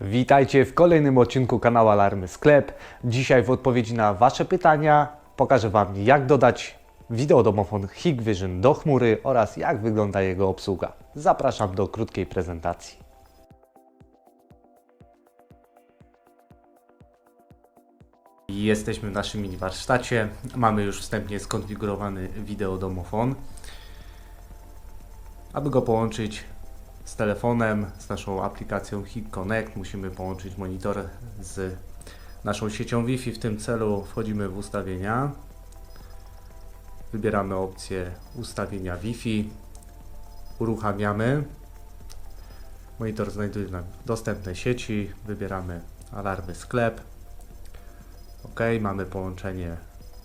Witajcie w kolejnym odcinku kanału Alarmy Sklep. Dzisiaj w odpowiedzi na Wasze pytania pokażę Wam jak dodać wideodomofon Hikvision do chmury oraz jak wygląda jego obsługa. Zapraszam do krótkiej prezentacji. Jesteśmy w naszym mini warsztacie. Mamy już wstępnie skonfigurowany wideodomofon. Aby go połączyć z telefonem, z naszą aplikacją Hit Connect, musimy połączyć monitor z naszą siecią Wi-Fi. W tym celu wchodzimy w ustawienia, wybieramy opcję ustawienia Wi-Fi, uruchamiamy. Monitor znajduje nam dostępne sieci, wybieramy alarmy sklep. OK, mamy połączenie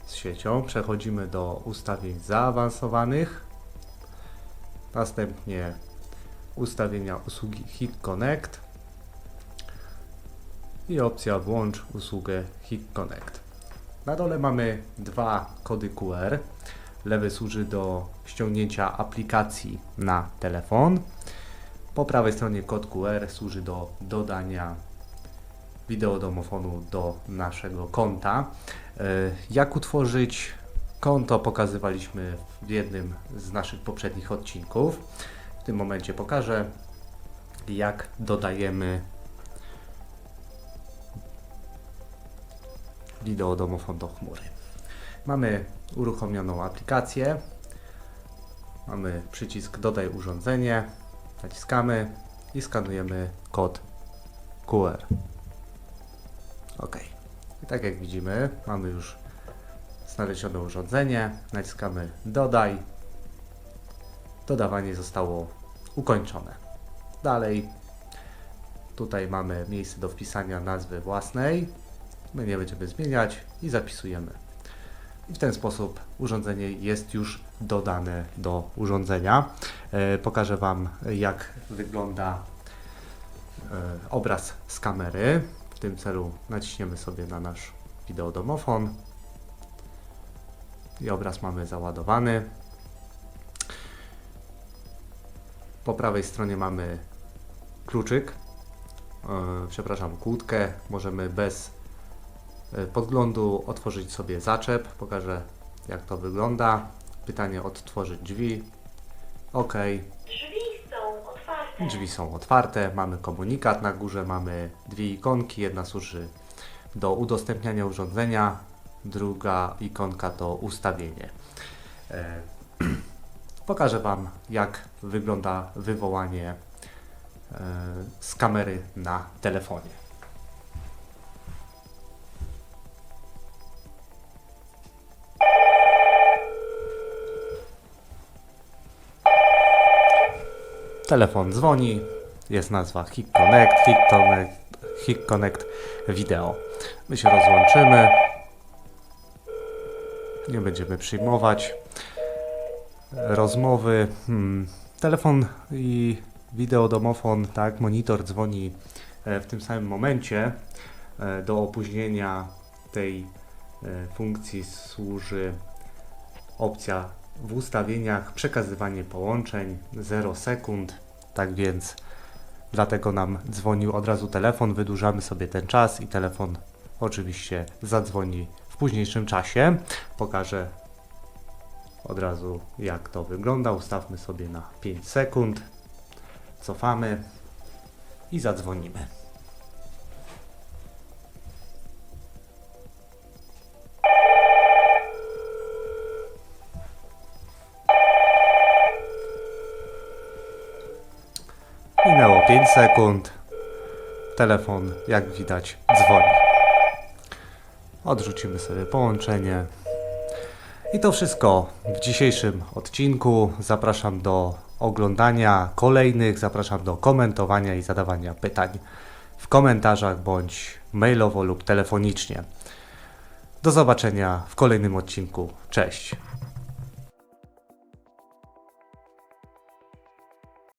z siecią. Przechodzimy do ustawień zaawansowanych. Następnie ustawienia usługi Hit Connect i opcja włącz usługę Hit Connect. Na dole mamy dwa kody QR. Lewy służy do ściągnięcia aplikacji na telefon. Po prawej stronie kod QR służy do dodania wideodomofonu do naszego konta. E, Jak utworzyć konto pokazywaliśmy w jednym z naszych poprzednich odcinków. W tym momencie pokażę, jak dodajemy wideodomofon do chmury. Mamy uruchomioną aplikację. Mamy przycisk dodaj urządzenie. Naciskamy i skanujemy kod QR. OK. I tak jak widzimy, mamy już znalezione urządzenie. Naciskamy dodaj. Dodawanie zostało ukończone. Dalej, tutaj mamy miejsce do wpisania nazwy własnej. My nie będziemy zmieniać i zapisujemy. I w ten sposób urządzenie jest już dodane do urządzenia. E, pokażę Wam, jak wygląda e, obraz z kamery. W tym celu naciśniemy sobie na nasz wideodomofon i obraz mamy załadowany. Po prawej stronie mamy kluczyk, e, przepraszam, kłódkę. Możemy bez e, podglądu otworzyć sobie zaczep. Pokażę jak to wygląda. Pytanie odtworzyć drzwi. OK. Drzwi są otwarte. Drzwi są otwarte, mamy komunikat na górze, mamy dwie ikonki. Jedna służy do udostępniania urządzenia, druga ikonka to ustawienie. E, Pokażę Wam, jak wygląda wywołanie e, z kamery na telefonie. Telefon dzwoni, jest nazwa Hik Connect, Hik Connect Video. My się rozłączymy. Nie będziemy przyjmować rozmowy. Hmm. Telefon i wideodomofon, tak, monitor dzwoni e, w tym samym momencie. E, Do opóźnienia tej e, funkcji służy opcja w ustawieniach przekazywanie połączeń 0 sekund. Tak więc dlatego nam dzwonił od razu telefon. Wydłużamy sobie ten czas i telefon oczywiście zadzwoni w późniejszym czasie. Pokażę od razu jak to wygląda. Ustawmy sobie na 5 sekund. Cofamy i zadzwonimy. Minęło 5 sekund. Telefon, jak widać, dzwoni. Odrzucimy sobie połączenie. I to wszystko w dzisiejszym odcinku. Zapraszam do oglądania kolejnych, zapraszam do komentowania i zadawania pytań w komentarzach bądź mailowo lub telefonicznie. Do zobaczenia w kolejnym odcinku. Cześć.